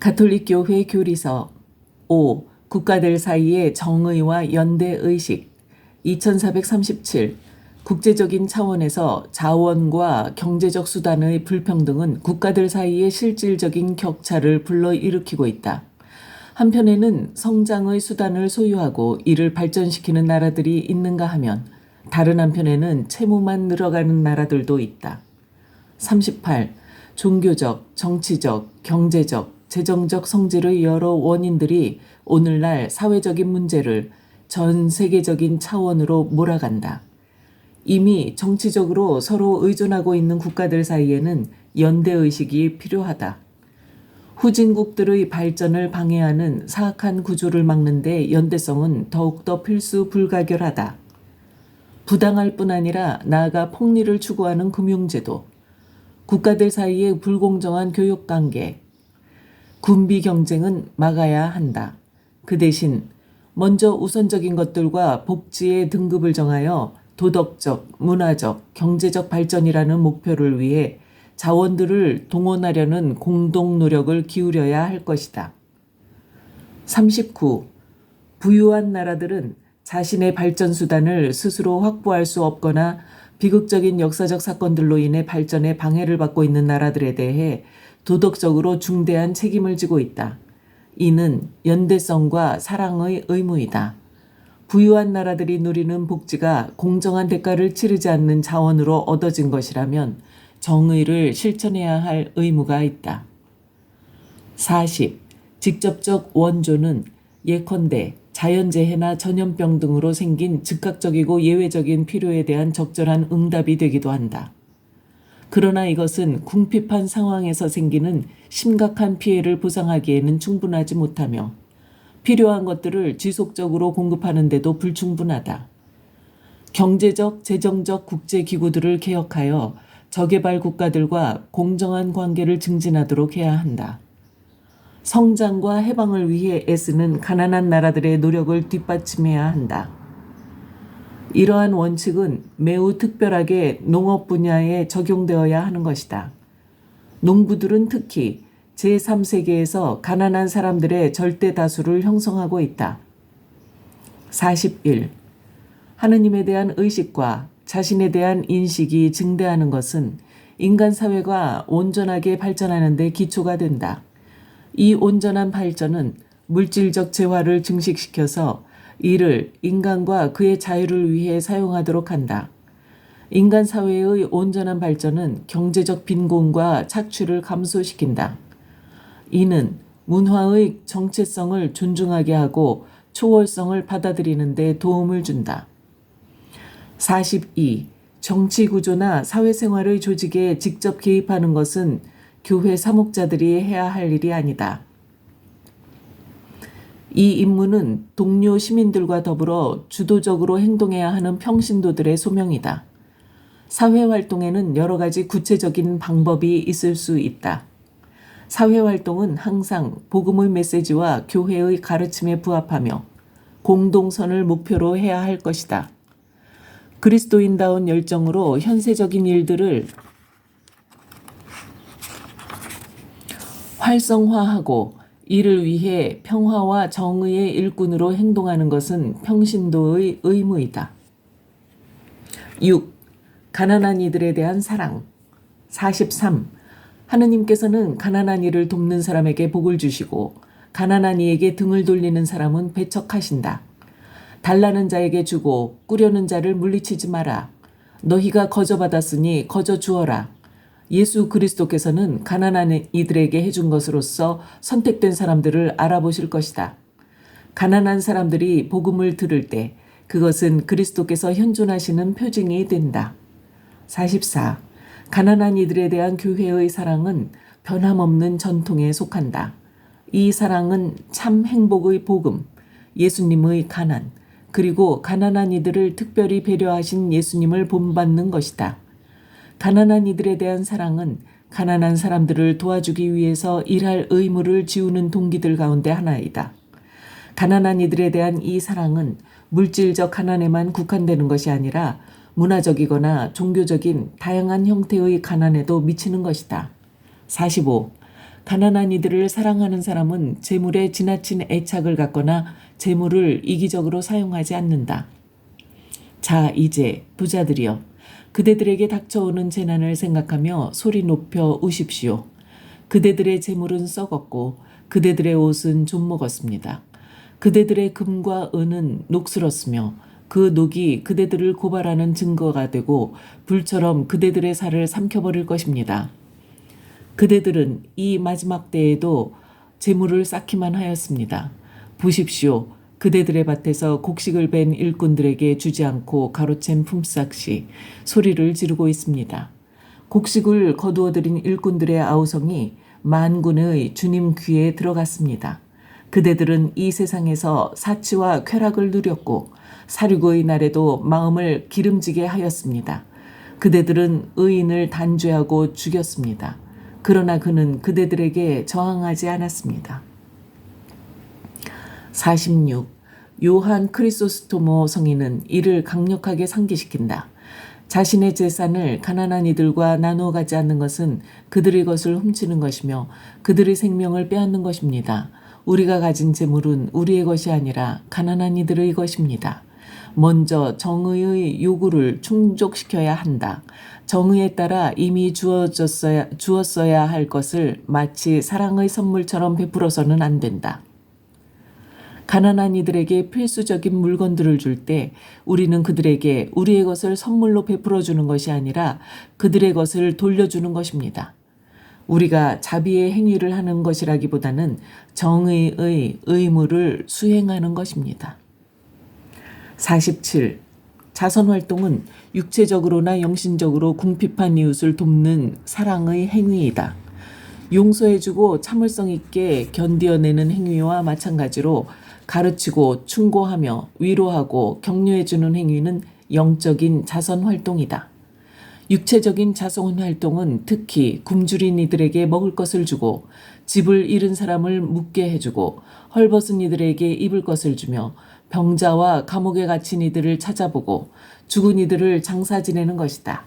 가톨릭 교회 교리서 5. 국가들 사이의 정의와 연대 의식 2437 국제적인 차원에서 자원과 경제적 수단의 불평등은 국가들 사이의 실질적인 격차를 불러일으키고 있다. 한편에는 성장의 수단을 소유하고 이를 발전시키는 나라들이 있는가 하면 다른 한편에는 채무만 늘어가는 나라들도 있다. 38. 종교적, 정치적, 경제적, 재정적 성질의 여러 원인들이 오늘날 사회적인 문제를 전 세계적인 차원으로 몰아간다. 이미 정치적으로 서로 의존하고 있는 국가들 사이에는 연대의식이 필요하다. 후진국들의 발전을 방해하는 사악한 구조를 막는데 연대성은 더욱더 필수 불가결하다. 부당할 뿐 아니라 나아가 폭리를 추구하는 금융제도, 국가들 사이의 불공정한 교육관계, 군비 경쟁은 막아야 한다. 그 대신 먼저 우선적인 것들과 복지의 등급을 정하여 도덕적, 문화적, 경제적 발전이라는 목표를 위해 자원들을 동원하려는 공동 노력을 기울여야 할 것이다. 39. 부유한 나라들은 자신의 발전 수단을 스스로 확보할 수 없거나 비극적인 역사적 사건들로 인해 발전에 방해를 받고 있는 나라들에 대해 도덕적으로 중대한 책임을 지고 있다. 이는 연대성과 사랑의 의무이다. 부유한 나라들이 누리는 복지가 공정한 대가를 치르지 않는 자원으로 얻어진 것이라면 정의를 실천해야 할 의무가 있다. 40. 직접적 원조는 예컨대 자연재해나 전염병 등으로 생긴 즉각적이고 예외적인 필요에 대한 적절한 응답이 되기도 한다. 그러나 이것은 궁핍한 상황에서 생기는 심각한 피해를 보상하기에는 충분하지 못하며 필요한 것들을 지속적으로 공급하는데도 불충분하다. 경제적, 재정적 국제기구들을 개혁하여 저개발 국가들과 공정한 관계를 증진하도록 해야 한다. 성장과 해방을 위해 애쓰는 가난한 나라들의 노력을 뒷받침해야 한다. 이러한 원칙은 매우 특별하게 농업 분야에 적용되어야 하는 것이다. 농부들은 특히 제3세계에서 가난한 사람들의 절대 다수를 형성하고 있다. 41. 하느님에 대한 의식과 자신에 대한 인식이 증대하는 것은 인간 사회가 온전하게 발전하는 데 기초가 된다. 이 온전한 발전은 물질적 재화를 증식시켜서 이를 인간과 그의 자유를 위해 사용하도록 한다. 인간 사회의 온전한 발전은 경제적 빈곤과 착취를 감소시킨다. 이는 문화의 정체성을 존중하게 하고 초월성을 받아들이는 데 도움을 준다. 42. 정치 구조나 사회생활의 조직에 직접 개입하는 것은 교회 사목자들이 해야 할 일이 아니다. 이 임무는 동료 시민들과 더불어 주도적으로 행동해야 하는 평신도들의 소명이다. 사회 활동에는 여러 가지 구체적인 방법이 있을 수 있다. 사회 활동은 항상 복음의 메시지와 교회의 가르침에 부합하며 공동선을 목표로 해야 할 것이다. 그리스도인다운 열정으로 현세적인 일들을 활성화하고 이를 위해 평화와 정의의 일꾼으로 행동하는 것은 평신도의 의무이다. 6. 가난한 이들에 대한 사랑. 43. 하느님께서는 가난한 이를 돕는 사람에게 복을 주시고 가난한 이에게 등을 돌리는 사람은 배척하신다. 달라는 자에게 주고 꾸려는 자를 물리치지 마라. 너희가 거저 받았으니 거저 주어라. 예수 그리스도께서는 가난한 이들에게 해준 것으로서 선택된 사람들을 알아보실 것이다. 가난한 사람들이 복음을 들을 때 그것은 그리스도께서 현존하시는 표징이 된다. 44. 가난한 이들에 대한 교회의 사랑은 변함없는 전통에 속한다. 이 사랑은 참 행복의 복음, 예수님의 가난, 그리고 가난한 이들을 특별히 배려하신 예수님을 본받는 것이다. 가난한 이들에 대한 사랑은 가난한 사람들을 도와주기 위해서 일할 의무를 지우는 동기들 가운데 하나이다. 가난한 이들에 대한 이 사랑은 물질적 가난에만 국한되는 것이 아니라 문화적이거나 종교적인 다양한 형태의 가난에도 미치는 것이다. 45. 가난한 이들을 사랑하는 사람은 재물에 지나친 애착을 갖거나 재물을 이기적으로 사용하지 않는다. 자, 이제 부자들이여 그대들에게 닥쳐오는 재난을 생각하며 소리 높여 우십시오. 그대들의 재물은 썩었고 그대들의 옷은 좀 먹었습니다. 그대들의 금과 은은 녹슬었으며 그 녹이 그대들을 고발하는 증거가 되고 불처럼 그대들의 살을 삼켜버릴 것입니다. 그대들은 이 마지막 때에도 재물을 쌓기만 하였습니다. 보십시오. 그대들의 밭에서 곡식을 벤 일꾼들에게 주지 않고 가로챈 품삯이 소리를 지르고 있습니다. 곡식을 거두어들인 일꾼들의 아우성이 만군의 주님 귀에 들어갔습니다. 그대들은 이 세상에서 사치와 쾌락을 누렸고 사륙의 날에도 마음을 기름지게 하였습니다. 그대들은 의인을 단죄하고 죽였습니다. 그러나 그는 그대들에게 저항하지 않았습니다. 46. 요한 크리소스토모 성인은 이를 강력하게 상기시킨다. 자신의 재산을 가난한 이들과 나누어 가지 않는 것은 그들의 것을 훔치는 것이며 그들의 생명을 빼앗는 것입니다. 우리가 가진 재물은 우리의 것이 아니라 가난한 이들의 것입니다. 먼저 정의의 요구를 충족시켜야 한다. 정의에 따라 이미 주어졌어야, 주었어야 할 것을 마치 사랑의 선물처럼 베풀어서는 안 된다. 가난한 이들에게 필수적인 물건들을 줄 때 우리는 그들에게 우리의 것을 선물로 베풀어 주는 것이 아니라 그들의 것을 돌려주는 것입니다. 우리가 자비의 행위를 하는 것이라기보다는 정의의 의무를 수행하는 것입니다. 47. 자선 활동은 육체적으로나 영신적으로 궁핍한 이웃을 돕는 사랑의 행위이다. 용서해주고 참을성 있게 견디어내는 행위와 마찬가지로 가르치고 충고하며 위로하고 격려해주는 행위는 영적인 자선 활동이다. 육체적인 자선 활동은 특히 굶주린 이들에게 먹을 것을 주고 집을 잃은 사람을 묵게 해주고 헐벗은 이들에게 입을 것을 주며 병자와 감옥에 갇힌 이들을 찾아보고 죽은 이들을 장사 지내는 것이다.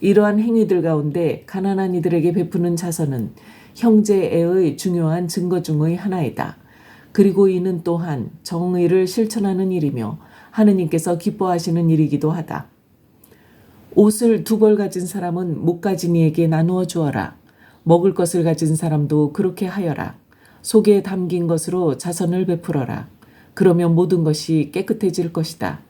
이러한 행위들 가운데 가난한 이들에게 베푸는 자선은 형제애의 중요한 증거 중의 하나이다. 그리고 이는 또한 정의를 실천하는 일이며 하느님께서 기뻐하시는 일이기도 하다. 옷을 두 벌 가진 사람은 못 가진 이에게 나누어 주어라. 먹을 것을 가진 사람도 그렇게 하여라. 속에 담긴 것으로 자선을 베풀어라. 그러면 모든 것이 깨끗해질 것이다.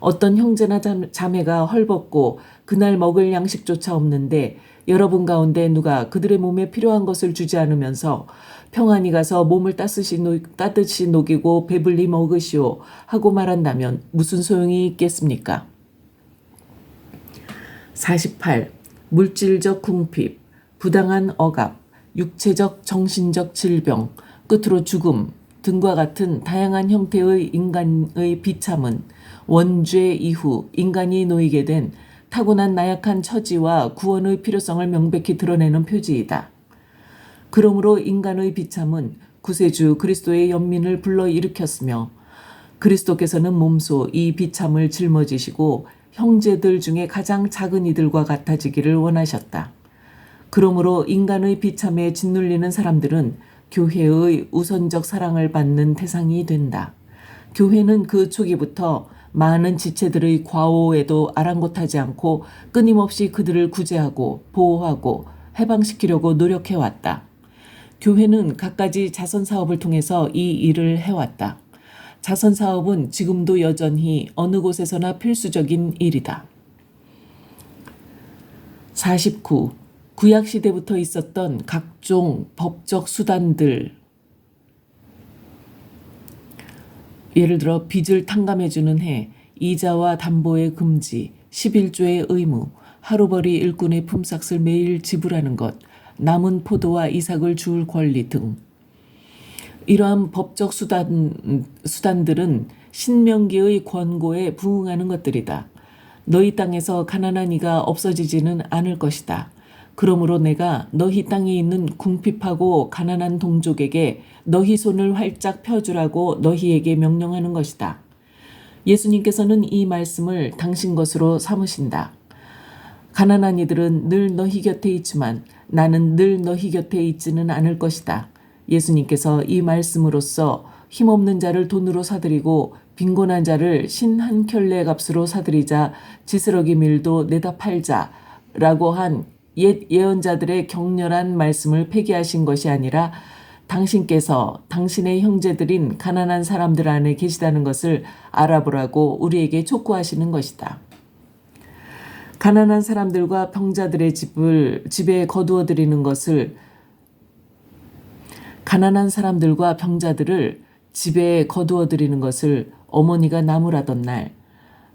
어떤 형제나 자매가 헐벗고 그날 먹을 양식조차 없는데 여러분 가운데 누가 그들의 몸에 필요한 것을 주지 않으면서 평안히 가서 몸을 따뜻이, 녹, 따뜻이 녹이고 배불리 먹으시오 하고 말한다면 무슨 소용이 있겠습니까? 48. 물질적 궁핍, 부당한 억압, 육체적 정신적 질병, 끝으로 죽음 등과 같은 다양한 형태의 인간의 비참은 원죄 이후 인간이 놓이게 된 타고난 나약한 처지와 구원의 필요성을 명백히 드러내는 표지이다. 그러므로 인간의 비참은 구세주 그리스도의 연민을 불러일으켰으며 그리스도께서는 몸소 이 비참을 짊어지시고 형제들 중에 가장 작은 이들과 같아지기를 원하셨다. 그러므로 인간의 비참에 짓눌리는 사람들은 교회의 우선적 사랑을 받는 대상이 된다. 교회는 그 초기부터 많은 지체들의 과오에도 아랑곳하지 않고 끊임없이 그들을 구제하고 보호하고 해방시키려고 노력해왔다. 교회는 갖가지 자선 사업을 통해서 이 일을 해왔다. 자선 사업은 지금도 여전히 어느 곳에서나 필수적인 일이다. 49. 구약시대부터 있었던 각종 법적 수단들, 예를 들어 빚을 탕감해주는 해, 이자와 담보의 금지, 11조의 의무, 하루벌이 일꾼의 품삯을 매일 지불하는 것, 남은 포도와 이삭을 주울 권리 등 이러한 법적 수단, 수단들은 신명기의 권고에 부응하는 것들이다. 너희 땅에서 가난한 이가 없어지지는 않을 것이다. 그러므로 내가 너희 땅에 있는 궁핍하고 가난한 동족에게 너희 손을 활짝 펴주라고 너희에게 명령하는 것이다. 예수님께서는 이 말씀을 당신 것으로 삼으신다. 가난한 이들은 늘 너희 곁에 있지만 나는 늘 너희 곁에 있지는 않을 것이다. 예수님께서 이 말씀으로써 힘없는 자를 돈으로 사들이고 빈곤한 자를 신 한 켤레 값으로 사들이자 지스러기 밀도 내다 팔자라고 한 옛 예언자들의 격렬한 말씀을 폐기하신 것이 아니라 당신께서 당신의 형제들인 가난한 사람들 안에 계시다는 것을 알아보라고 우리에게 촉구하시는 것이다. 가난한 사람들과 병자들의 집을 집에 거두어 드리는 것을 가난한 사람들과 병자들을 집에 거두어 드리는 것을 어머니가 나무라던 날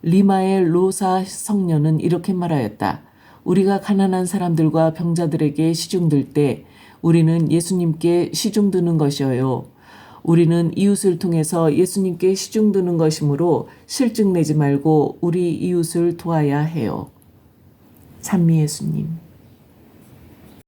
리마의 로사 성녀는 이렇게 말하였다. 우리가 가난한 사람들과 병자들에게 시중들 때 우리는 예수님께 시중드는 것이어요. 우리는 이웃을 통해서 예수님께 시중드는 것이므로 실증 내지 말고 우리 이웃을 도와야 해요. 찬미 예수님.